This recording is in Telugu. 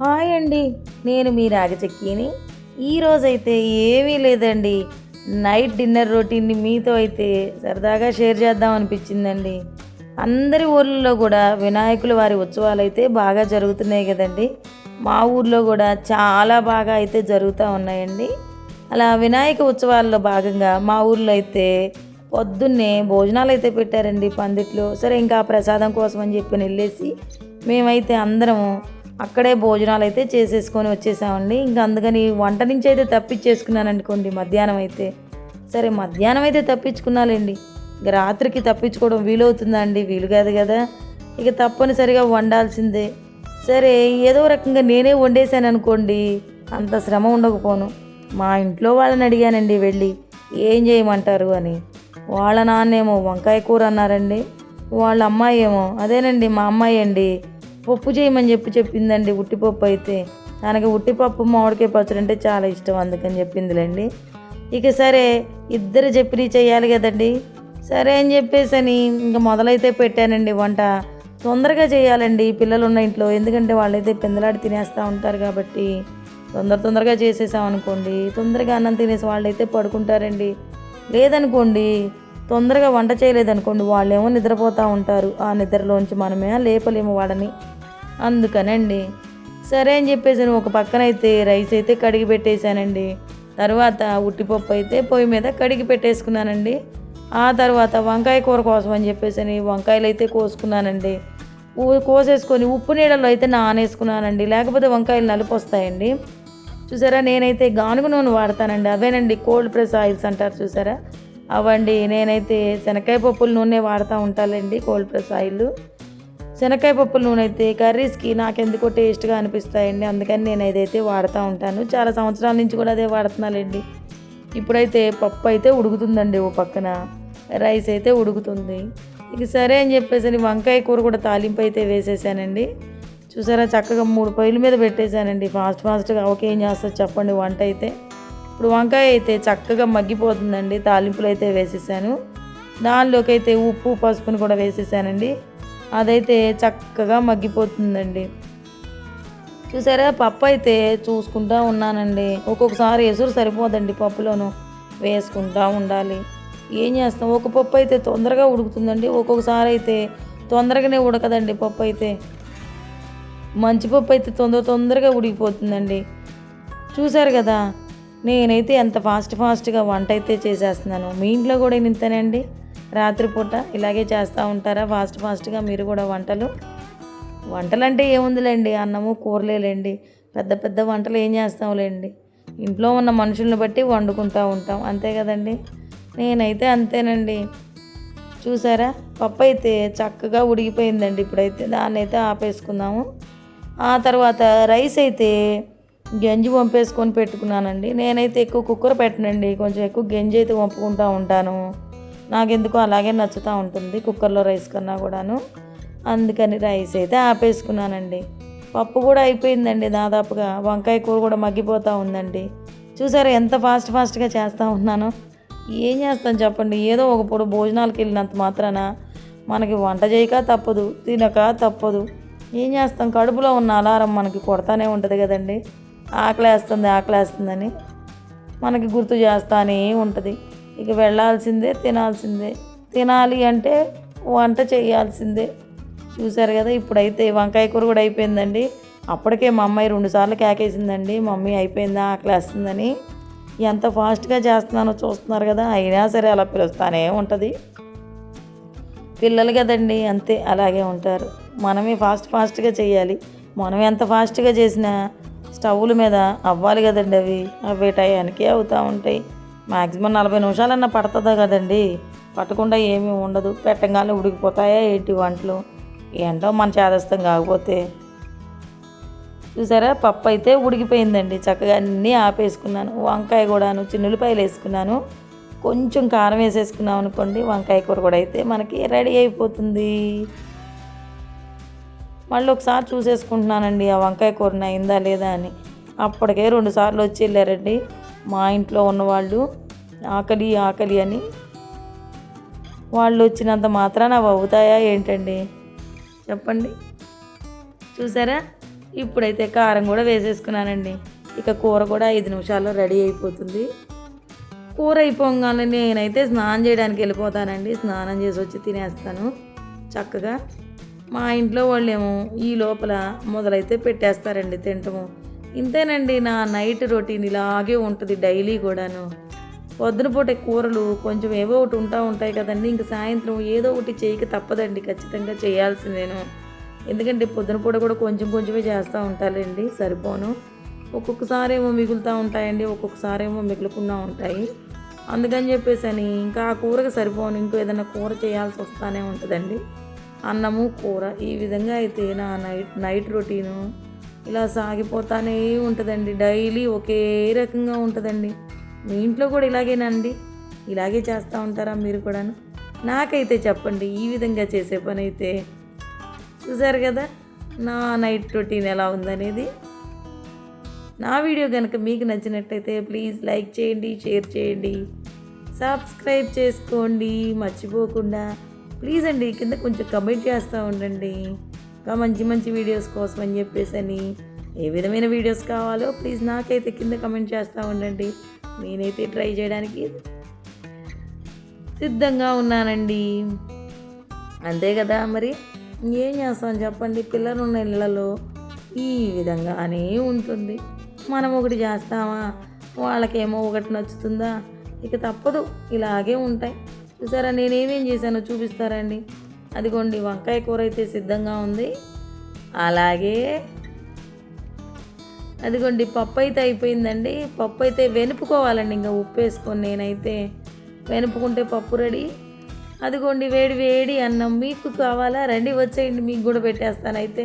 హాయ్ అండి నేను మీ రాగచక్కిని. ఈరోజైతే ఏమీ లేదండి నైట్ డిన్నర్ రొటీన్ని మీతో అయితే సరదాగా షేర్ చేద్దాం అనిపించిందండి. అందరి ఊర్లలో కూడా వినాయకుల వారి ఉత్సవాలు అయితే బాగా జరుగుతున్నాయి కదండి. మా ఊర్లో కూడా చాలా బాగా అయితే జరుగుతూ ఉన్నాయండి. అలా వినాయక ఉత్సవాల్లో భాగంగా మా ఊర్లో అయితే పొద్దున్నే భోజనాలు అయితే పెట్టారండి పందిట్లో. సరే ఇంకా ప్రసాదం కోసం అని చెప్పి వెళ్ళేసి మేమైతే అందరము అక్కడే భోజనాలు అయితే చేసేసుకొని వచ్చేసామండి. ఇంకా అందుకని వంట నుంచి అయితే తప్పించేసుకున్నాను అనుకోండి మధ్యాహ్నం అయితే. సరే మధ్యాహ్నం అయితే తప్పించుకున్నాలేండి. ఇక రాత్రికి తప్పించుకోవడం వీలవుతుందా అండి వీలు కాదు కదా. ఇక తప్పనిసరిగా వండాల్సిందే. సరే ఏదో రకంగా నేనే వండేశాను అనుకోండి అంత శ్రమ ఉండకపోను. మా ఇంట్లో వాళ్ళని అడిగానండి వెళ్ళి ఏం చేయమంటారు? అని. వాళ్ళ నాన్నేమో వంకాయ కూర అన్నారండి. వాళ్ళ అమ్మాయి ఏమో అదేనండి మా అమ్మాయి అండి పప్పు చేయమని చెప్పి చెప్పిందండి ఉట్టిపప్పు అయితే. తనకి ఉట్టిపప్పు మామిడికాయ పచ్చడి అంటే చాలా ఇష్టం అందుకని చెప్పిందిలేండి. ఇక సరే ఇద్దరు చెప్పి చేయాలి కదండి. సరే అని చెప్పేసి అని ఇంకా మొదలైతే పెట్టానండి వంట. తొందరగా చేయాలండి పిల్లలు ఉన్న ఇంట్లో. ఎందుకంటే వాళ్ళైతే పిందలాడి తినేస్తూ ఉంటారు కాబట్టి. తొందర తొందరగా చేసేసాం అనుకోండి. తొందరగా అన్నం తినేసి వాళ్ళైతే పడుకుంటారండి. లేదనుకోండి తొందరగా వంట చేయలేదనుకోండి వాళ్ళేమో నిద్రపోతూ ఉంటారు. ఆ నిద్రలోంచి మనమే లేపలేము వాళ్ళని. అందుకనండి. సరే అని చెప్పేసి ఒక పక్కన అయితే రైస్ అయితే కడిగి పెట్టేశానండి. తర్వాత ఉట్టిపప్పు అయితే పొయ్యి మీద కడిగి పెట్టేసుకున్నానండి. ఆ తర్వాత వంకాయ కూర కోసం అని చెప్పేసి వంకాయలు అయితే కోసుకున్నానండి. కోసేసుకొని ఉప్పు నీళ్ళలో అయితే నానేసుకున్నానండి. లేకపోతే వంకాయలు నలుపు వస్తాయండి చూసారా నేనైతే గానుగ నూనె వాడతానండి. అవేనండి కోల్డ్ ప్రెస్ ఆయిల్స్ అంటారు చూసారా? అవండి నేనైతే శనక్కాయ పప్పుల నూనె వాడుతూ ఉంటానండి కోల్డ్ ప్రెస్ ఆయిల్. శనక్కాయ పప్పు నూనె అయితే కర్రీస్కి నాకెందుకో టేస్ట్గా అనిపిస్తాయండి. అందుకని నేను ఏదైతే వాడుతూ ఉంటాను. చాలా సంవత్సరాల నుంచి కూడా అదే వాడుతున్నానండి. ఇప్పుడైతే పప్పు అయితే ఉడుకుతుందండి ఓ పక్కన. రైస్ అయితే ఉడుకుతుంది. ఇక సరే అని చెప్పేసి వంకాయ కూర కూడా తాలింపు అయితే వేసేసానండి. చూసారా చక్కగా మూడు పొయ్యిల మీద పెట్టేశానండి. ఫాస్ట్ ఫాస్ట్గా ఓకే ఏం చేస్తారు చెప్పండి వంట అయితే. ఇప్పుడు వంకాయ అయితే చక్కగా మగ్గిపోతుందండి. తాలింపులు అయితే వేసేసాను. దానిలోకి అయితే ఉప్పు పసుపుని కూడా వేసేసానండి. అదైతే చక్కగా మగ్గిపోతుందండి. చూసారా? పప్పు అయితే చూసుకుంటా ఉన్నానండి. ఒక్కొక్కసారి ఎసురు సరిపోదండి పప్పులోను. వేసుకుంటా ఉండాలి. ఏం చేస్తాం? ఒక పప్పు అయితే తొందరగా ఉడుకుతుందండి. ఒక్కొక్కసారి అయితే తొందరగానే ఉడకదండి పప్పు అయితే. మంచి పప్పు అయితే తొందర తొందరగా ఉడికిపోతుందండి. చూసారు కదా? నేనైతే ఎంత ఫాస్ట్ ఫాస్ట్గా వంట అయితే చేసేస్తున్నాను. మీ ఇంట్లో కూడా ఇంతేనండి రాత్రిపూట ఇలాగే చేస్తూ ఉంటారా? ఫాస్ట్ ఫాస్ట్గా మీరు కూడా వంటలు? వంటలు అంటే ఏముందిలేండి? అన్నము కూరలేలేండి. పెద్ద పెద్ద వంటలు ఏం చేస్తాంలేండి? ఇంట్లో ఉన్న మనుషుల్ని బట్టి వండుకుంటూ ఉంటాం. అంతే కదండి? నేనైతే అంతేనండి. చూసారా? పప్పు అయితే చక్కగా ఉడిగిపోయిందండి ఇప్పుడైతే. దాన్ని అయితే ఆపేసుకుందాము. ఆ తర్వాత రైస్ అయితే గంజి వంపేసుకొని పెట్టుకున్నానండి. నేనైతే ఎక్కువ కుక్కర్ పెట్టనండి. కొంచెం ఎక్కువ గంజి అయితే వంపుకుంటూ ఉంటాను. నాకెందుకు అలాగే నచ్చుతూ ఉంటుంది కుక్కర్లో రైస్ కన్నా కూడాను. అందుకని రైస్ అయితే ఆపేసుకున్నానండి. పప్పు కూడా అయిపోయిందండి దాదాపుగా. వంకాయ కూర కూడా మగ్గిపోతూ ఉందండి. చూసారు ఎంత ఫాస్ట్ ఫాస్ట్గా చేస్తూ ఉన్నాను. ఏం చేస్తాను చెప్పండి. ఏదో ఒక పొడు భోజనాలకు వెళ్ళినంత మాత్రాన మనకి వంట చేయక తప్పదు తినక తప్పదు. ఏం చేస్తాం? కడుపులో ఉన్న అలారం మనకి కొడతానే ఉంటుంది కదండి. ఆకలేస్తుంది ఆకలేస్తుందని మనకి గుర్తు చేస్తానే ఉంటుంది. ఇక వెళ్ళాల్సిందే తినాల్సిందే. తినాలి అంటే వంట చేయాల్సిందే. చూసారు కదా ఇప్పుడైతే వంకాయ కూర కూడా అయిపోయిందండి. అప్పటికే మా అమ్మాయి రెండుసార్లు కేకేసిందండి. మమ్మీ అయిపోయిందా? ఆకలేస్తుందని. ఎంత ఫాస్ట్గా చేస్తున్నానో చూస్తున్నారు కదా అయినా సరే అలా పిలుస్తానే ఉంటుంది. పిల్లలు కదండి అంతే అలాగే ఉంటారు. మనమే ఫాస్ట్ ఫాస్ట్గా చేయాలి. మనం ఎంత ఫాస్ట్గా చేసినా స్టవ్ల మీద అవ్వాలి కదండి అవి. అవి టయానికి అవుతూ ఉంటాయి. మ్యాక్సిమం నలభై నిమిషాలన్నా పడుతుందా కదండి? పట్టకుండా ఏమీ ఉండదు. పెట్టగానే ఉడికిపోతాయా ఏంటి వంటలు? ఏంటో మన చేదస్తం కాకపోతే. చూసారా? పప్పు అయితే ఉడికిపోయిందండి. చక్కగా అన్నీ ఆపేసుకున్నాను. వంకాయ కూడాను చిన్నులపాయలు వేసుకున్నాను. కొంచెం కారం వేసేసుకున్నాం అనుకోండి వంకాయ కూర కూడా అయితే మనకి రెడీ అయిపోతుంది. మళ్ళీ ఒకసారి చూసేసుకుంటున్నానండి ఆ వంకాయ కూర అయిందా లేదా అని. అప్పటికే రెండు సార్లు వచ్చి వెళ్ళారండి. మా ఇంట్లో ఉన్నవాళ్ళు ఆకలి ఆకలి అని. వాళ్ళు వచ్చినంత మాత్రాన అవి అవుతాయా ఏంటండి? చెప్పండి. చూసారా? ఇప్పుడైతే కారం కూడా వేసేసుకున్నానండి. ఇక కూర కూడా ఐదు నిమిషాల్లో రెడీ అయిపోతుంది. కూర అయిపోగానే నేనైతే స్నానం చేయడానికి వెళ్ళిపోతానండి. స్నానం చేసి వచ్చి తినేస్తాను చక్కగా. మా ఇంట్లో వాళ్ళేమో ఈ లోపల మొదలైతే పెట్టేస్తారండి తింటము. ఇంతేనండి నా నైట్ రొటీన్ ఇలాగే ఉంటుంది డైలీ కూడాను. పొద్దున పూట కూరలు కొంచెం ఏవో ఒకటి ఉంటా ఉంటాయి కదండి. ఇంక సాయంత్రం ఏదో ఒకటి చేయక తప్పదండి ఖచ్చితంగా చేయాల్సిందేను. ఎందుకంటే పొద్దున పూట కూడా కొంచెం కొంచెమే చేస్తూ ఉంటారండి సరిపోను. ఒక్కొక్కసారి ఏమో మిగులుతూ ఉంటాయండి ఒక్కొక్కసారి ఏమో మిగులుకుండా ఉంటాయి. అందుకని చెప్పేసి అని ఇంకా ఆ కూరకి సరిపోను. ఇంకో ఏదైనా కూర చేయాల్సి వస్తానే ఉంటుందండి. అన్నము కూర. ఈ విధంగా అయితే నా నైట్ నైట్ రొటీను ఇలా సాగిపోతానే ఉంటుందండి. డైలీ ఒకే రకంగా ఉంటుందండి. మీ ఇంట్లో కూడా ఇలాగేనండి. ఇలాగే చేస్తూ ఉంటారా మీరు కూడాను? నాకైతే చెప్పండి ఈ విధంగా చేసే పని అయితే చూసారు కదా నా నైట్ రొటీన్ ఎలా ఉందనేది. నా వీడియో కనుక మీకు నచ్చినట్టయితే ప్లీజ్ లైక్ చేయండి షేర్ చేయండి. సబ్స్క్రైబ్ చేసుకోండి మర్చిపోకుండా. ప్లీజ్ అండి కింద కొంచెం కమెంట్ చేస్తూ ఉండండి. ఇంకా మంచి మంచి వీడియోస్ కోసం అని చెప్పేసి అని ఏ విధమైన వీడియోస్ కావాలో ప్లీజ్ నాకైతే కింద కమెంట్ చేస్తూ ఉండండి. నేనైతే ట్రై చేయడానికి సిద్ధంగా ఉన్నానండి. అంతే కదా మరి? ఏం చేస్తాం చెప్పండి? పిల్లలు ఉన్న ఇళ్ళలో ఈ విధంగానే ఉంటుంది. మనం ఒకటి చేస్తామా? వాళ్ళకేమో ఒకటి నచ్చుతుందా? ఇక తప్పదు. ఇలాగే ఉంటాయి. చూసారా? నేనేమేం చేశానో చూపిస్తారండి అదిగోండి వంకాయ కూర అయితే సిద్ధంగా ఉంది. అలాగే అదిగోండి పప్పు అయితే అయిపోయిందండి. పప్పు అయితే వెనుపుకోవాలండి ఇంకా ఉప్పు వేసుకొని నేనైతే వెనుపుకుంటే పప్పు రెడీ. అదిగోండి వేడి వేడి అన్నం మీకు కావాలా? రండి వచ్చేయండి మీకు కూడా పెట్టేస్తాను అయితే.